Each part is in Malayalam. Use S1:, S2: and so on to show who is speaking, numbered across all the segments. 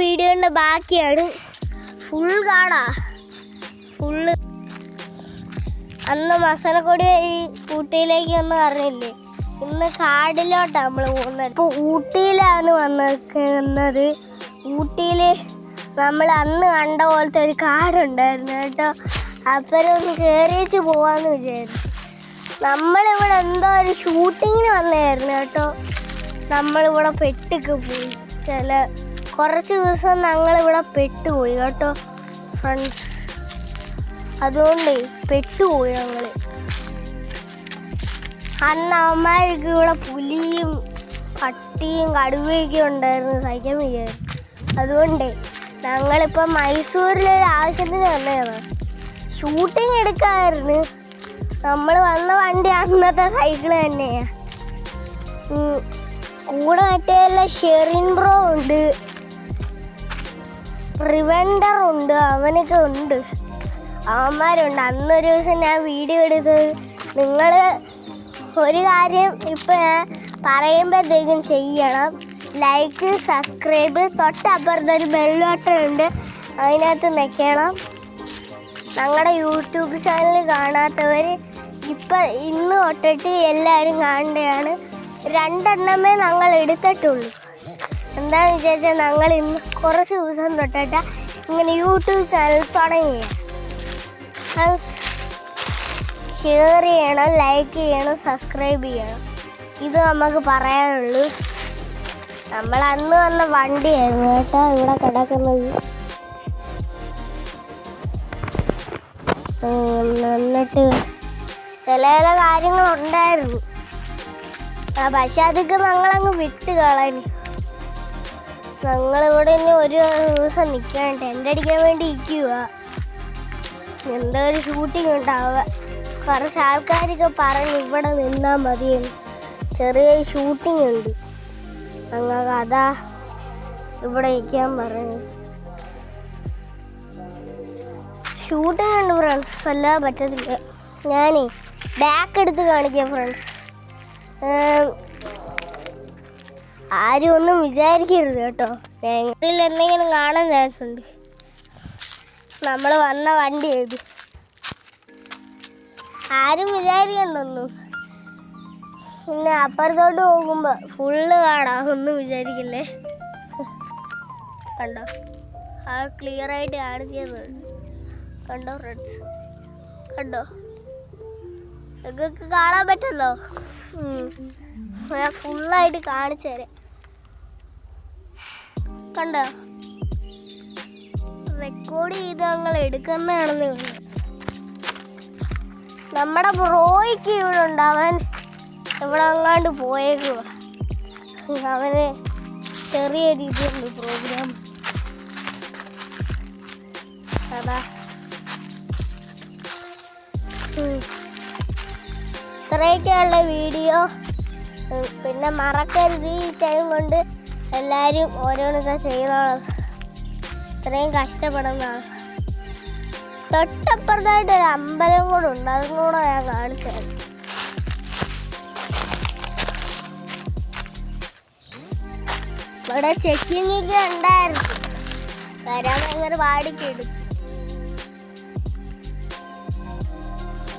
S1: വീഡിയോന്റെ ബാക്കിയാണ്. ഫുൾ കാണാ. ഫുള്ള് അന്ന് മസനക്കൊടി ഈ ഊട്ടിയിലേക്ക് ഒന്ന് പറഞ്ഞില്ലേ? ഇന്ന് കാടിലോട്ടാണ് നമ്മൾ പോകുന്നത്. ഇപ്പോൾ ഊട്ടിയിലാണ് വന്നിരിക്കുന്നത്. ഊട്ടിയിൽ നമ്മൾ അന്ന് കണ്ട പോലത്തെ ഒരു കാടുണ്ടായിരുന്നു കേട്ടോ. അപ്പരം ഒന്ന് കയറിച്ച് പോവാന്ന് വിചാരിച്ചു. നമ്മളിവിടെ എന്തോ ഒരു ഷൂട്ടിങ്ങിന് വന്നായിരുന്നു കേട്ടോ. നമ്മളിവിടെ പെട്ടൊക്കെ പോയി. ചില കുറച്ച് ദിവസം ഞങ്ങളിവിടെ പെട്ടുപോയി കേട്ടോ ഫ്രണ്ട്സ് അതുകൊണ്ട് പെട്ടുപോയി ഞങ്ങൾ അന്ന് അവന്മാർക്ക് ഇവിടെ പുലിയും പട്ടിയും കടുവയൊക്കെ ഉണ്ടായിരുന്നു സഹിക്കാൻ വയ്യായിരുന്നു അതുകൊണ്ട് ഞങ്ങളിപ്പോൾ മൈസൂരിലൊരു ആവശ്യത്തിന് വന്നതാണ്. ഷൂട്ടിങ് എടുക്കാമായിരുന്നു നമ്മൾ വന്ന വണ്ടി അന്നത്തെ സൈക്കിൾ തന്നെയാണ്. കൂടെ മറ്റേ ഷെറിൻ ബ്രോ ഉണ്ട്. റിവെൻഡർ ഉണ്ട് അവനൊക്കെ ഉണ്ട്. അവന്മാരുണ്ട്. അന്നൊരു ദിവസം ഞാൻ വീഡിയോ എടുത്തത്. നിങ്ങൾ ഒരു കാര്യം ഇപ്പം ഞാൻ പറയുമ്പോഴത്തേക്കും ചെയ്യണം. ലൈക്ക് സബ്സ്ക്രൈബ് തൊട്ടപ്പുറത്തൊരു ഒരു ബെല്ലോട്ടം ഉണ്ട്. അതിനകത്ത് നിൽക്കണം ഞങ്ങളുടെ യൂട്യൂബ് ചാനൽ കാണാത്തവർ ഇപ്പം ഇന്ന് തൊട്ടിട്ട് എല്ലാവരും കാണേണ്ടതാണ് രണ്ടെണ്ണമേ ഞങ്ങൾ എടുത്തിട്ടുള്ളൂ. എന്താണെന്ന് വിചാരിച്ചാൽ ഞങ്ങൾ ഇന്ന് കുറച്ച് ദിവസം തൊട്ടിട്ട് ഇങ്ങനെ യൂട്യൂബ് ചാനൽ തുടങ്ങിയ. ഷെയർ ചെയ്യണം ലൈക്ക് ചെയ്യണം സബ്സ്ക്രൈബ് ചെയ്യണം. ഇത് നമുക്ക് പറയാനുള്ളൂ. നമ്മൾ അന്ന് വന്ന വണ്ടിയായിരുന്നു കേട്ടോ ഇവിടെ കിടക്കുന്നത്. എന്നിട്ട് ചില ചില കാര്യങ്ങളുണ്ടായിരുന്നു. പക്ഷെ അതൊക്കെ ഞങ്ങളങ്ങ് വിട്ട് കളയാൻ ഞങ്ങളിവിടെ തന്നെ ഒരു ദിവസം നിൽക്കാൻ ടെന്റ് അടിക്കാൻ വേണ്ടി ഇരിക്കുക എന്താ ഒരു ഷൂട്ടിംഗ് ഉണ്ടാവുക. കുറച്ച് ആൾക്കാരൊക്കെ പറഞ്ഞ് ഇവിടെ നിന്നാൽ മതിയെന്ന്. ചെറിയ ഷൂട്ടിംഗ് ഉണ്ട്. ഞങ്ങൾക്ക് അതാ ഇവിടെ നിൽക്കാൻ പറഞ്ഞു ഷൂട്ടിംഗ് ഉണ്ട് ഫ്രണ്ട്സ് അല്ലാതെ പറ്റത്തില്ല. ഞാനേ ബാക്ക് എടുത്ത് കാണിക്കാം ഫ്രണ്ട്സ് ആരും ഒന്നും വിചാരിക്കരുത് കേട്ടോ. ഞങ്ങളിൽ എന്തെങ്കിലും കാണാൻ ചാൻസ് ഉണ്ട്. നമ്മൾ വന്ന വണ്ടി ഏത്? ആരും വിചാരിക്കണ്ടൊന്നും. പിന്നെ അപ്പുറത്തോട്ട് പോകുമ്പോൾ ഫുള്ള് കാണാം. ഒന്നും വിചാരിക്കില്ലേ? കണ്ടോ? ആ ക്ലിയർ ആയിട്ട് കാണിച്ചത് കണ്ടോ ഫ്രണ്ട്സ് കണ്ടോ? നിങ്ങൾക്ക് കാണാൻ പറ്റല്ലോ. ഞാൻ ഫുള്ളായിട്ട് കാണിച്ചു തരാം കണ്ടോ? റെക്കോർഡ് ചെയ്ത് ഞങ്ങൾ എടുക്കുന്നതാണെന്ന് നമ്മുടെ ബ്രോയ്ക്ക് ഇവിടെ ഉണ്ട്. അവൻ ഇവിടെ അങ്ങാണ്ട് പോയേക്കുക അവന് ചെറിയ രീതിയിലുണ്ട് പ്രോഗ്രാം അതാ. ഇത്രയൊക്കെയുള്ള വീഡിയോ പിന്നെ മറക്കരുത് ഈ ടൈം കൊണ്ട്. എല്ലാവരും ഓരോന്നൊക്കെ ചെയ്യണം ഇത്രയും കഷ്ടപ്പെടുന്നതാണ് തൊട്ടപ്പുറത്തായിട്ട് ഒരു അമ്പലം കൂടെ ഉണ്ട്. അതും കൂടെ ഞാൻ കാണിച്ചു തരാം. ഇവിടെ ചെക്കിങ്ങൊക്കെ ഉണ്ടായിരുന്നു. വരാൻ ഭയങ്കര പാടിക്കിടും.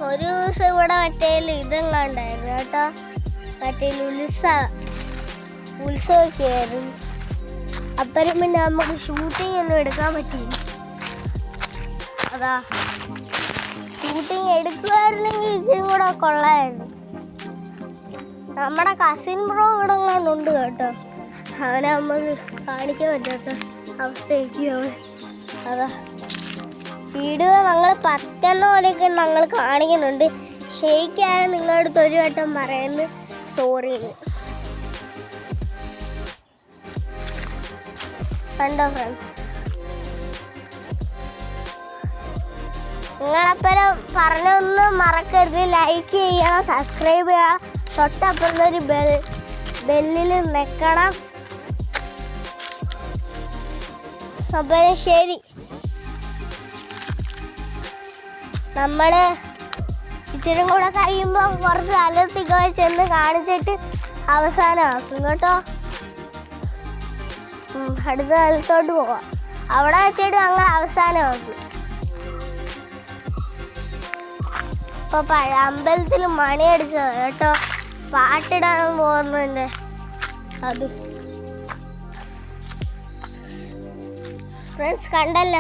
S1: ഒരു ദിവസം ഇവിടെ മറ്റേ ഇതെങ്ങാണ്ടായിരുന്നു കേട്ടോ. മറ്റേ ഉത്സവ ഉത്സവമൊക്കെ അപ്പനും പിന്നെ നമുക്ക് ഷൂട്ടിംഗ് ഒന്നും എടുക്കാൻ പറ്റിയില്ല. അതാ. ഷൂട്ടിംഗ് എടുക്കുമായിരുന്നെങ്കിൽ ഇച്ചിരി കൂടെ കൊള്ളായിരുന്നു നമ്മുടെ കസിൻ ബ്രോ ഇവിടെ ഉണ്ട് കേട്ടോ. അവനെ നമുക്ക് കാണിക്കാൻ പറ്റാത്ത അവസ്ഥയ്ക്ക് അതാ. വീഡിയോ ഞങ്ങൾ പറ്റുന്ന പോലെയൊക്കെ ഞങ്ങൾ കാണിക്കുന്നുണ്ട്. ഷെയ്ക്കായ നിങ്ങളുടെ അടുത്ത് ഒരു വട്ടം പറയുന്നു സോറി കണ്ടോ ഫ്രണ്ട്സ് നിങ്ങളപ്പുറം പറഞ്ഞൊന്നും മറക്കരുത്. ലൈക്ക് ചെയ്യണം സബ്സ്ക്രൈബ് ചെയ്യണം തൊട്ടപ്പുറത്തൊരു ബെൽ ബെല്ലിൽ നിൽക്കണം അപ്പം ശരി. നമ്മൾ ഇച്ചിരി കൂടെ കഴിയുമ്പോൾ കുറച്ച് സ്ഥലത്തേക്ക് ചെന്ന് കാണിച്ചിട്ട് അവസാനമാക്കും കേട്ടോ. അടുത്ത കാലത്തോട്ട് പോവാം. അവിടെ വെച്ചിട്ട് ഞങ്ങൾ അവസാനമാക്കി ഇപ്പൊ പഴ അമ്പലത്തിൽ മണി അടിച്ചത് കേട്ടോ? പാട്ടിടാൻ പോകുന്നുണ്ട്. അത്. ഫ്രണ്ട്സ് കണ്ടല്ലോ?